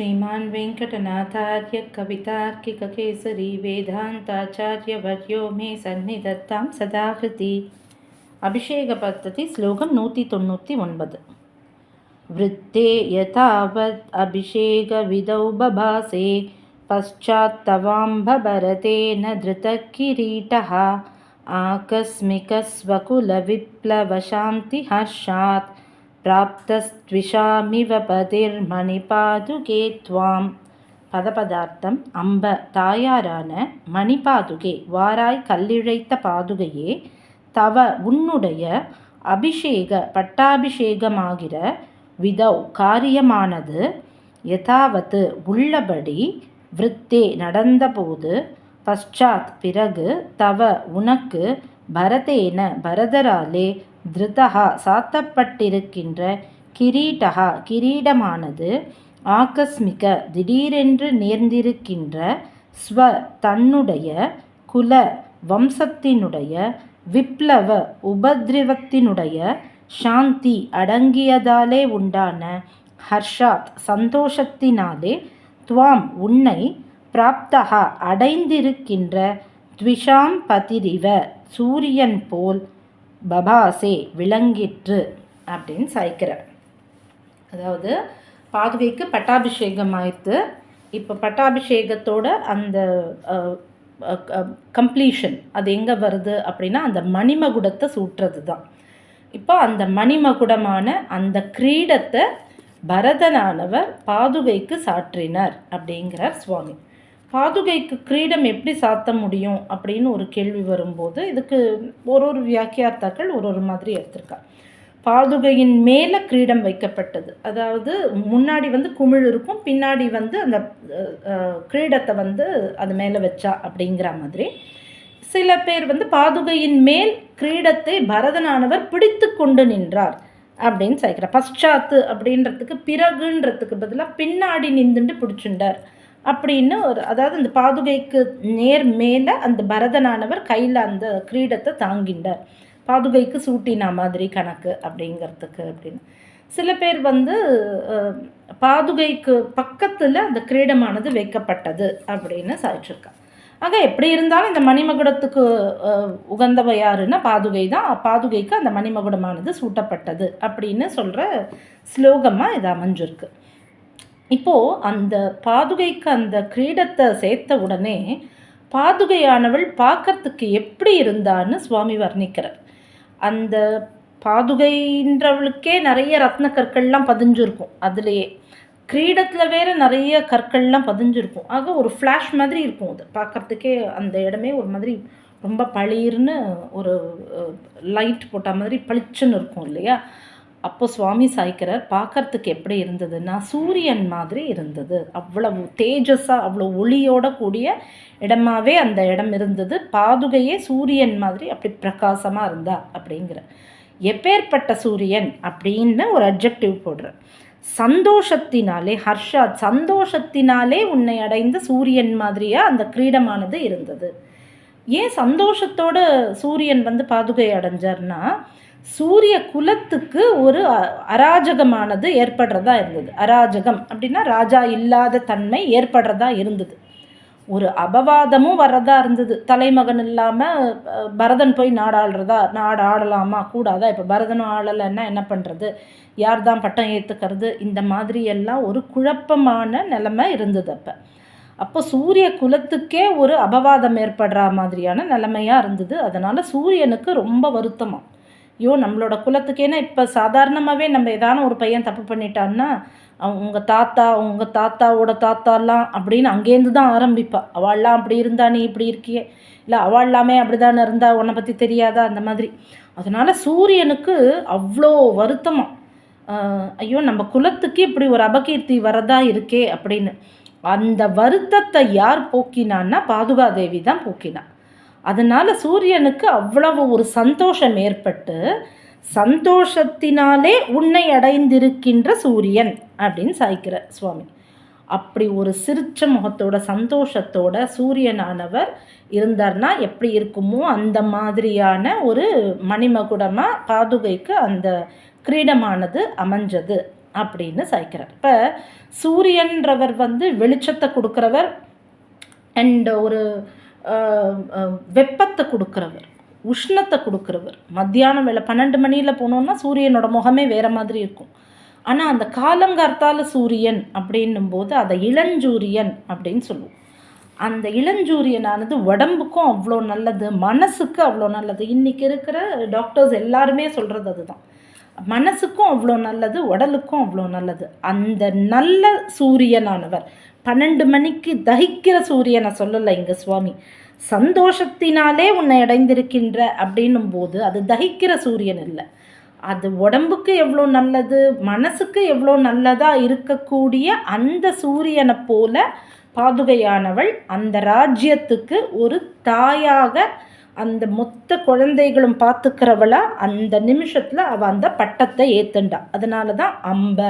श्रीमान् वेङ्कटनाथार्यकवितार्किककेसरी वेदान्ताचार्यवर्यो मे सन्निधत्तां सदाकृति अभिषेकपद्धति श्लोकं नूति तोन्न वृत्ते यथावत् अभिषेकविधौ बभासे पश्चात्तवाम्बभरतेन न धृतकिरीटः आकस्मिकस्वकुलविप्लवशान्तिहार्षात् பிராப்தஸ்த்விஷாமிவ பதிர்மணிபாதுகே துவாம் பதபதார்த்தம் அம்ப தாயாரான மணிபாதுகே வாராய் கல்லிழைத்த பாதுகையே தவ உன்னுடைய அபிஷேக பட்டாபிஷேகமாகிற விதவ் காரியமானது யதாவத்து உள்ளபடி விருத்தே நடந்தபோது பஷாத் பிறகு தவ உனக்கு பரதேன பரதராலே திருதா சாத்தப்பட்டிருக்கின்ற கிரீட்டகா கிரீடமானது ஆகஸ்மிக திடீரென்று நேர்ந்திருக்கின்ற ஸ்வ தன்னுடைய குல வம்சத்தினுடைய விப்ளவ உபதிரவத்தினுடைய சாந்தி அடங்கியதாலே உண்டான ஹர்ஷாத் சந்தோஷத்தினாலே துவாம் உன்னை பிராப்தகா அடைந்திருக்கின்ற த்விஷாம் பதிரிவ சூரியன் போல் பபாசே விளங்கிற்று அப்படின்னு சாய்க்கிறார். அதாவது பாதுகைக்கு பட்டாபிஷேகம் ஆயிடுத்து இப்போ பட்டாபிஷேகத்தோட அந்த கம்ப்ளீஷன் அது எங்கே வருது அப்படின்னா அந்த மணிமகுடத்தை சூட்டுறது தான் இப்போ அந்த மணிமகுடமான அந்த கிரீடத்தை பரதனானவர் பாதுகைக்கு சாற்றினார் அப்படிங்கிறார் சுவாமி. பாதுகைக்கு கிரீடம் எப்படி சாத்த முடியும் அப்படின்னு ஒரு கேள்வி வரும்போது இதுக்கு ஒரு ஒரு வியாக்கியார்த்தாக்கள் ஒரு ஒரு மாதிரி எடுத்திருக்கா பாதுகையின் மேலே கிரீடம் வைக்கப்பட்டது. அதாவது முன்னாடி வந்து குமிழ் இருக்கும் பின்னாடி வந்து அந்த கிரீடத்தை வந்து அது மேலே வச்சா அப்படிங்கிற மாதிரி. சில பேர் வந்து பாதுகையின் மேல் கிரீடத்தை பரதனானவர் பிடித்து கொண்டு நின்றார் அப்படின்னு சேர்க்கிறார் பశ్చాத்து அப்படின்றதுக்கு பிறகுன்றதுக்கு பதிலாக பின்னாடி நின்றுட்டு பிடிச்சுண்டார். அப்படின்னு ஒரு அதாவது அந்த பாதுகைக்கு நேர் மேலே அந்த பரதனானவர் கையில் அந்த கிரீடத்தை தாங்கிண்டார். பாதுகைக்கு சூட்டினா மாதிரி கணக்கு அப்படிங்கிறதுக்கு அப்படின்னு. சில பேர் வந்து பாதுகைக்கு பக்கத்தில் அந்த கிரீடமானது வைக்கப்பட்டது அப்படின்னு சாய்ச்சிருக்கா ஆக எப்படி இருந்தாலும் இந்த மணிமகுடத்துக்கு உகந்தவ யாருன்னா பாதுகை தான். பாதுகைக்கு அந்த மணிமகுடமானது சூட்டப்பட்டது அப்படின்னு சொல்கிற ஸ்லோகமாக இது அமைஞ்சிருக்கு. இப்போது அந்த பாதுகைக்கு அந்த கிரீடத்தை சேர்த்த உடனே பாதுகையானவள் பார்க்கறதுக்கு எப்படி இருந்தான்னு சுவாமி வர்ணிக்கிறார். அந்த பாதுகைன்றவளுக்கே நிறைய ரத்ன கற்கள்லாம் பதிஞ்சிருக்கும். அதுலேயே கிரீடத்தில் வேறு நிறைய கற்கள்லாம் பதிஞ்சிருக்கும். ஆக ஒரு ஃப்ளாஷ் மாதிரி இருக்கும் அது. பார்க்குறதுக்கே அந்த இடமே ஒரு மாதிரி ரொம்ப பளிர்னு ஒரு லைட் போட்ட மாதிரி பளிச்சுன்னு இருக்கும் இல்லையா? அப்போ சுவாமி சாய்க்கிறார் பார்க்கறதுக்கு எப்படி இருந்ததுன்னா சூரியன் மாதிரி இருந்தது. அவ்வளவு தேஜஸாக அவ்வளோ ஒளியோட கூடிய இடமாவே அந்த இடம் இருந்தது. பாதுகையே சூரியன் மாதிரி அப்படி பிரகாசமாக இருந்தா அப்படிங்கிற. எப்பேற்பட்ட சூரியன் அப்படின்னு ஒரு அப்ஜெக்டிவ் போடுற சந்தோஷத்தினாலே ஹர்ஷா சந்தோஷத்தினாலே உன்னை அடைந்த சூரியன் மாதிரியாக அந்த கிரீடமானது இருந்தது. ஏன் சந்தோஷத்தோட சூரியன் வந்து பாதுகை அடைஞ்சார்னா சூரிய குலத்துக்கு ஒரு அராஜகமானது ஏற்படுறதா இருந்தது. அராஜகம் அப்படின்னா ராஜா இல்லாத தன்மை ஏற்படுறதா இருந்தது. ஒரு அபவாதமும் வர்றதா இருந்தது. தலைமகன் இல்லாமல் பரதன் போய் நாடாளுறதா நாடு ஆடலாமா? கூடாதா? இப்போ பரதனும் ஆடலைன்னா என்ன பண்ணுறது யார் தான் பட்டம் ஏற்றுக்கிறது இந்த மாதிரி எல்லாம் ஒரு குழப்பமான நிலமை இருந்தது அப்போ. அப்போ சூரிய குலத்துக்கே ஒரு அபவாதம் ஏற்படுற மாதிரியான நிலைமையாக இருந்தது. அதனால் சூரியனுக்கு ரொம்ப வருத்தமாக ஐயோ நம்மளோட குலத்துக்கேனா இப்போ சாதாரணமாகவே நம்ம ஏதான ஒரு பையன் தப்பு பண்ணிட்டான்னா உங்கள் தாத்தா உங்கள் தாத்தாவோட தாத்தாலாம் அப்படின்னு அங்கேருந்து தான் ஆரம்பிப்பா. அவள்லாம் அப்படி இருந்தா நீ இப்படி இருக்கியே. இல்லை அவள் எல்லாமே அப்படி தானே இருந்தா உன்னை பற்றி தெரியாதா? அந்த மாதிரி. அதனால் சூரியனுக்கு அவ்வளோ வருத்தமாக ஐயோ நம்ம குலத்துக்கு இப்படி ஒரு அபகீர்த்தி வரதா இருக்கே அப்படின்னு. அந்த வருத்தத்தை யார் போக்கினான்னா பாதுகாதேவி தான் போக்கினான் அதனால் சூரியனுக்கு அவ்வளவு ஒரு சந்தோஷம் ஏற்பட்டு சந்தோஷத்தினாலே உன்னை அடைந்திருக்கின்ற சூரியன் அப்படின்னு சாய்க்கிற சுவாமி. அப்படி ஒரு சிரிச்ச முகத்தோட சந்தோஷத்தோட சூரியனானவர் இருந்தார்னா எப்படி இருக்குமோ அந்த மாதிரியான ஒரு மணிமகுடமாக பாதுகைக்கு அந்த கிரீடமானது அமைஞ்சது. அப்படின்னு சாய்க்கிறார் இப்போ சூரியன்றவர் வந்து வெளிச்சத்தை கொடுக்குறவர் அண்ட் ஒரு வெப்பத்தை கொடுக்குறவர் உஷ்ணத்தை கொடுக்குறவர். மத்தியானம் வேலை பன்னெண்டு மணியில் போனோம்னா சூரியனோட முகமே வேறு மாதிரி இருக்கும். ஆனால் அந்த காலங்கார்த்தால சூரியன் அப்படின்னும் போது அதை இளஞ்சூரியன் அப்படின்னு சொல்லுவோம். அந்த இளஞ்சூரியனானது உடம்புக்கும் அவ்வளோ நல்லது மனசுக்கு அவ்வளோ நல்லது. இன்றைக்கி இருக்கிற டாக்டர்ஸ் எல்லாருமே சொல்கிறது அதுதான். மனசுக்கும் அவ்வளோ நல்லது உடலுக்கும் அவ்வளோ நல்லது. அந்த நல்ல சூரியனானவர் பன்னெண்டு மணிக்கு தகிக்கிற சூரியனை சொல்லலை இங்கே சுவாமி. சந்தோஷத்தினாலே உன்னை அடைந்திருக்கின்ற அப்படின்னும் போது அது தகிக்கிற சூரியன் இல்லை. அது உடம்புக்கு எவ்வளோ நல்லது மனசுக்கு எவ்வளோ நல்லதாக இருக்கக்கூடிய அந்த சூரியனை போல பாதுகையானவள் அந்த ராஜ்யத்துக்கு ஒரு தாயாக அந்த மொத்த குழந்தைகளும் பார்த்துக்கிறவளா அந்த நிமிஷத்தில் அவள் அந்த பட்டத்தை ஏற்றுண்டா அதனால தான் அம்ப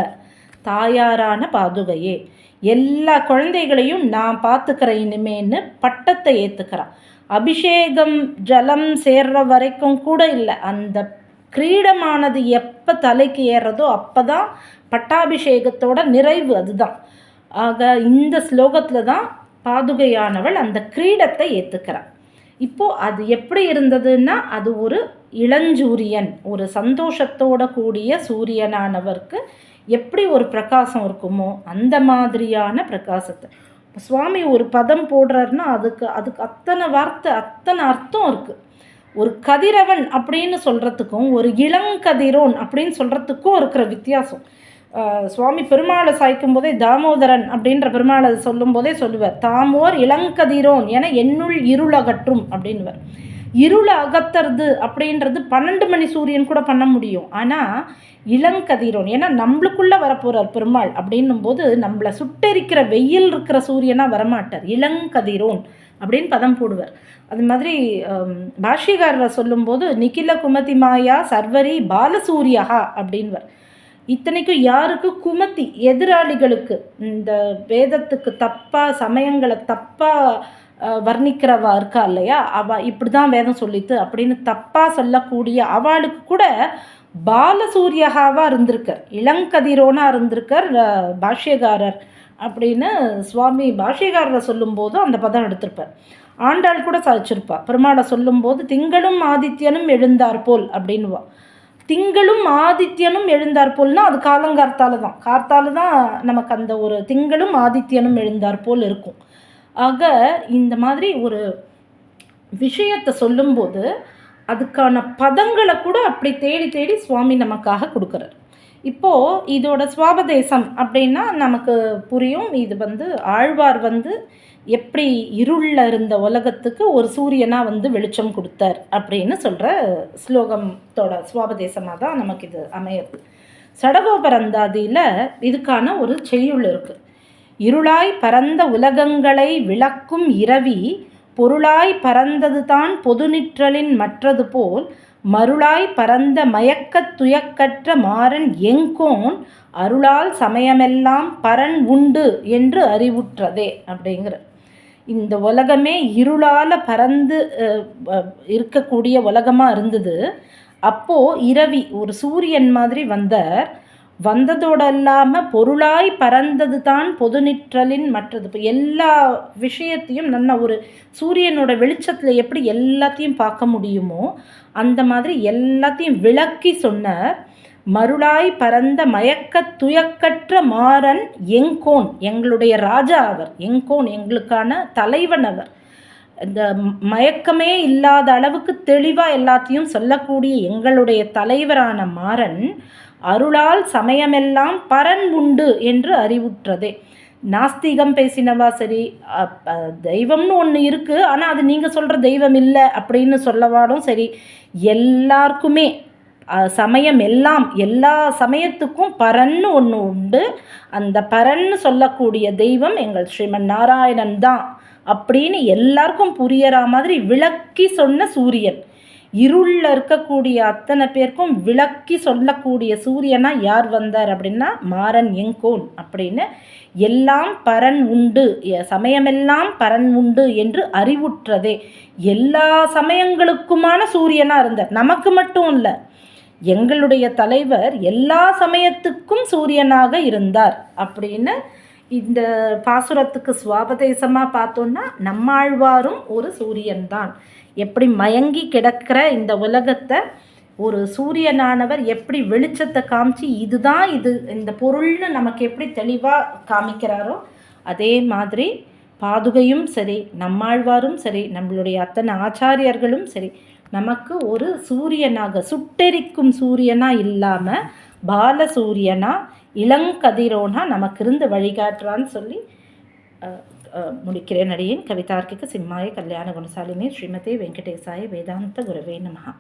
தாயாரான பாதுகையே. எல்லா குழந்தைகளையும் நான் பார்த்துக்கிறேன் இனிமேன்னு பட்டத்தை ஏற்றுக்கிறான் அபிஷேகம் ஜலம் சேர்ற வரைக்கும் கூட இல்லை. அந்த கிரீடமானது எப்போ தலைக்கு ஏறுறதோ அப்போ தான் பட்டாபிஷேகத்தோட நிறைவு அதுதான். ஆக இந்த ஸ்லோகத்தில் தான் பாதுகையானவள் அந்த கிரீடத்தை ஏற்றுக்கிறாள் இப்போது அது எப்படி இருந்ததுன்னா அது ஒரு இளஞ்சூரியன் ஒரு சந்தோஷத்தோட கூடிய சூரியனானவருக்கு எப்படி ஒரு பிரகாசம் இருக்குமோ அந்த மாதிரியான பிரகாசத்தை. சுவாமி ஒரு பதம் போடுறாருன்னா அதுக்கு அதுக்கு அத்தனை வார்த்தை அத்தனை அர்த்தம் இருக்குது ஒரு கதிரவன் அப்படின்னு சொல்கிறதுக்கும் ஒரு இளங்கதிரோன் அப்படின்னு சொல்கிறதுக்கும் இருக்கிற வித்தியாசம். சுவாமி பெருமாளை சாய்க்கும் போதே தாமோதரன் அப்படின்ற பெருமாளை சொல்லும் போதே சொல்லுவார் தாமோர் இளங்கதிரோன் என என்னுள் இருள் அகற்றும் அப்படின்வர் இருளை அகத்துறது அப்படின்றது பன்னெண்டு மணி சூரியன் கூட பண்ண முடியும். ஆனால் இளங்கதிரோன் ஏன்னா நம்மளுக்குள்ளே வரப்போகிறார் பெருமாள் அப்படின்னும் போது நம்மளை சுட்டெரிக்கிற வெயில் இருக்கிற சூரியனாக வரமாட்டார். இளங்கதிரோன் அப்படின்னு பதம் போடுவார். அது மாதிரி பாஷிகாரரை சொல்லும்போது நிக்கில குமதி மாயா சர்வரி பாலசூரியா அப்படின்வர் இத்தனைக்கும் யாருக்கு? குமத்தி எதிராளிகளுக்கு. இந்த வேதத்துக்கு தப்பாக சமயங்களை தப்பாக வர்ணிக்கிறவா இருக்கா இல்லையா? அவள் இப்படி தான் வேதம் சொல்லித்து அப்படின்னு தப்பாக சொல்லக்கூடிய அவளுக்கு கூட பாலசூரியகாவாக இருந்திருக்கார் இளங்கதிரோனாக இருந்திருக்கார் பாஷ்யகாரர் அப்படின்னு சுவாமி பாஷ்யகாரரை சொல்லும்போது அந்த பதம் எடுத்திருப்பார். ஆண்டாள் கூட சாதிச்சிருப்பா. பெருமாளை சொல்லும்போது திங்களும் ஆதித்யனும் எழுந்தார் போல் அப்படின்வா திங்களும் ஆதித்யனும் எழுந்தார் போல்னா அது காலங்கார்த்தால தான் கார்த்தால தான் நமக்கு அந்த ஒரு திங்களும் ஆதித்யனும் எழுந்தார் போல் இருக்கும். ஆக இந்த மாதிரி ஒரு விஷயத்தை சொல்லும்போது அதுக்கான பதங்களை கூட அப்படி தேடி தேடி சுவாமி நமக்காக கொடுக்குறார். இப்போது இதோட சுவாபதேசம் அப்படின்னா நமக்கு புரியும். இது வந்து ஆழ்வார் வந்து எப்படி இருளில் இருந்த உலகத்துக்கு ஒரு சூரியனாக வந்து வெளிச்சம் கொடுத்தார் அப்படின்னு சொல்கிற ஸ்லோகத்தோட சுவாபதேசமாக தான் நமக்கு இது அமையிறது சடகோபரந்தாதியில் இதுக்கான ஒரு செய்யுள் இருக்குது இருளாய் பரந்த உலகங்களை விளக்கும் இரவி பொருளாய் பறந்தது தான் பொதுநிற்றலின் மற்றது போல் மருளாய் பரந்த மயக்கத் துயக்கற்ற மாறன் எங்கோன் அருளால் சமயமெல்லாம் பரன் உண்டு என்று அறிவுற்றதே அப்படிங்கிற இந்த உலகமே இருளால் பறந்து இருக்கக்கூடிய உலகமாக இருந்தது. அப்போது இரவி ஒரு சூரியன் மாதிரி வந்தார். வந்ததோடு இல்லாமல் பொருளாய் பறந்தது தான் பொதுநிற்றலின் மற்றது. இப்போ எல்லா விஷயத்தையும் நல்ல ஒரு சூரியனோட வெளிச்சத்தில் எப்படி எல்லாத்தையும் பார்க்க முடியுமோ அந்த மாதிரி எல்லாத்தையும் விளக்கி சொன்னார். மருளாய் பரந்த மயக்கத் துயக்கற்ற மாறன் எங்கோன் எங்களுடைய ராஜா அவர். எங்கோன் எங்களுக்கான தலைவன் அவர். இந்த மயக்கமே இல்லாத அளவுக்கு தெளிவாக எல்லாத்தையும் சொல்லக்கூடிய எங்களுடைய தலைவரான மாறன் அருளால் சமயமெல்லாம் பரன் உண்டு என்று அறிவுற்றதே. நாஸ்திகம் பேசினவா சரி தெய்வம்னு ஒன்று இருக்குது ஆனால் அது நீங்கள் சொல்கிற தெய்வம் இல்லை அப்படின்னு சொல்லவாலும் சரி எல்லாருக்குமே சமயம் எல்லாம் எல்லா சமயத்துக்கும் பரன்னு ஒன்று உண்டு. அந்த பரன்னு சொல்லக்கூடிய தெய்வம் எங்கள் ஸ்ரீமன் நாராயணன் தான் அப்படின்னு எல்லாருக்கும் புரியற மாதிரி விளக்கி சொன்ன சூரியன். இருளில் இருக்கக்கூடிய அத்தனை பேருக்கும் விளக்கி சொல்லக்கூடிய சூரியனா யார் வந்தார் அப்படின்னா மாறன் எங்கோன் அப்படின்னு எல்லாம் பரன் உண்டு. சமயமெல்லாம் பரன் உண்டு என்று அறிவுற்றதே. எல்லா சமயங்களுக்குமான சூரியனாக இருந்தார். நமக்கு மட்டும் இல்லை எங்களுடைய தலைவர் எல்லா சமயத்துக்கும் சூரியனாக இருந்தார். அப்படின்னு இந்த பாசுரத்துக்கு சுவாபதேசமாக பார்த்தோன்னா நம்மாழ்வாரும் ஒரு சூரியன் தான் எப்படி மயங்கி கிடக்கிற இந்த உலகத்தை ஒரு சூரியனானவர் எப்படி வெளிச்சத்தை காமிச்சு இதுதான் இது இந்த பொருள்னு நமக்கு எப்படி தெளிவாக காமிக்கிறாரோ அதே மாதிரி பாதுகையும் சரி நம்மாழ்வாரும் சரி நம்மளுடைய அத்தனை ஆச்சாரியர்களும் சரி நமக்கு ஒரு சூரியனாக சுட்டெரிக்கும் சூரியனாக இல்லாமல் பாலசூரியனா இளங்கதிரோனா நமக்கு இருந்து வழிகாட்டுறான்னு சொல்லி முடிக்கிறேன். அடியேன் கவிதார்க்கிக சிம்மாய கல்யாண குணசாலினி ஸ்ரீமதி வெங்கடேசாய வேதாந்த குரவே நமகா